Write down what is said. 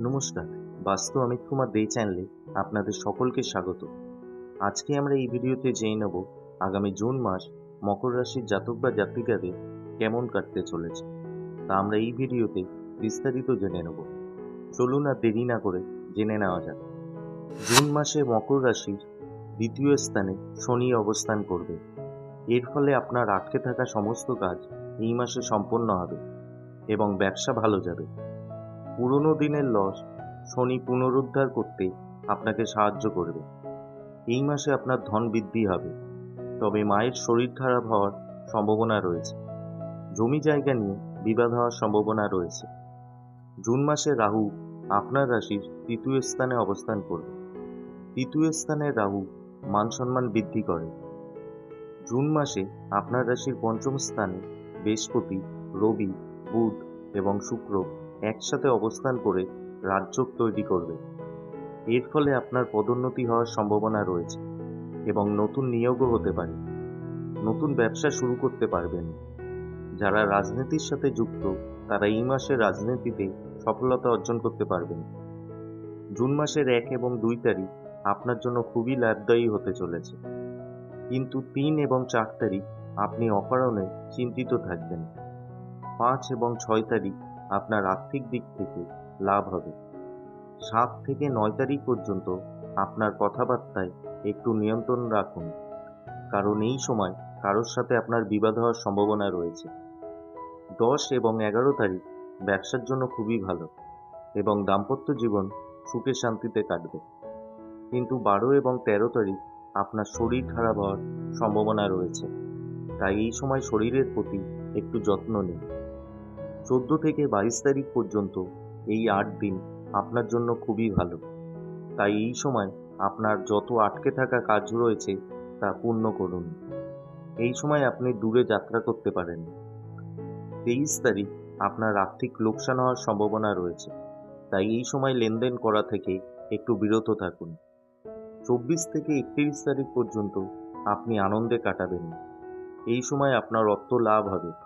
নমস্কার। বাস্তু অমিত কুমার দে চ্যানেলে আপনাদের সকলকে স্বাগত। আজকে আমরা এই ভিডিওতে জেনে নেব আগামী জুন মাস মকর রাশির জাতক বা জাতিকাদের কেমন কাটতে চলেছে। তা আমরা এই ভিডিওতে বিস্তারিত জেনে নেব। চলুন আর দেরি না করে জেনে নেওয়া যাক। জুন মাসে মকর রাশির দ্বিতীয় স্থানে শনি অবস্থান করবে। এর ফলে আপনার আটকে থাকা সমস্ত কাজ এই মাসে সম্পন্ন হবে এবং ব্যবসা ভালো যাবে। পুরনো দিনের লস শনি পুনরুদ্ধার করতে আপনাকে সাহায্য করবে। এই মাসে আপনার ধন বৃদ্ধি হবে, তবে মায়ের শরীর খারাপ হওয়ার সম্ভাবনা রয়েছে। জমি জায়গা নিয়ে বিবাদ হওয়ার সম্ভাবনা রয়েছে। জুন মাসে রাহু আপনার রাশির তৃতীয় স্থানে অবস্থান করবে। তৃতীয় স্থানে রাহু মান সম্মান বৃদ্ধি করে। জুন মাসে আপনার রাশির পঞ্চম স্থানে বৃহস্পতি, রবি, বুধ এবং শুক্র একসাথে অবস্থান করে রাজযোগ তৈরি করবে। এর ফলে আপনার পদোন্নতি হওয়ার সম্ভাবনা রয়েছে এবং নতুন নিয়োগও হতে পারে। নতুন ব্যবসা শুরু করতে পারবেন। যারা রাজনীতির সাথে যুক্ত, তারা এই মাসে রাজনীতিতে সফলতা অর্জন করতে পারবেন। জুন মাসের এক এবং দুই তারিখ আপনার জন্য খুবই লাভদায়ী হতে চলেছে। কিন্তু তিন এবং চার তারিখ আপনি অকারণে চিন্তিত থাকবেন। পাঁচ এবং ছয় তারিখ আপনার আর্থিক দিক থেকে লাভ হবে। সাত থেকে নয় তারিখ পর্যন্ত আপনার কথাবার্তায় একটু নিয়ন্ত্রণ রাখুন, কারণ এই সময় কারোর সাথে আপনার বিবাদ হওয়ার সম্ভাবনা রয়েছে। দশ এবং এগারো তারিখ ব্যবসার জন্য খুবই ভালো এবং দাম্পত্য জীবন সুখে শান্তিতে কাটবে। কিন্তু বারো এবং তেরো তারিখ আপনার শরীর খারাপ হওয়ার সম্ভাবনা রয়েছে, তাই এই সময় শরীরের প্রতি একটু যত্ন নিন। চোদ্দ থেকে বাইশ তারিখ পর্যন্ত এই আট দিন আপনার জন্য খুবই ভালো। তাই এই সময় আপনার যত আটকে থাকা কাজ রয়েছে তা পূর্ণ করুন। এই সময় আপনি দূরে যাত্রা করতে পারেন। তেইশ তারিখ আপনার আর্থিক লোকসান হওয়ার সম্ভাবনা রয়েছে। তাই এই সময় লেনদেন করা থেকে একটু বিরত থাকুন। চব্বিশ থেকে একত্রিশ তারিখ পর্যন্ত আপনি আনন্দে কাটাবেন। এই সময় আপনার অর্থ লাভ হবে।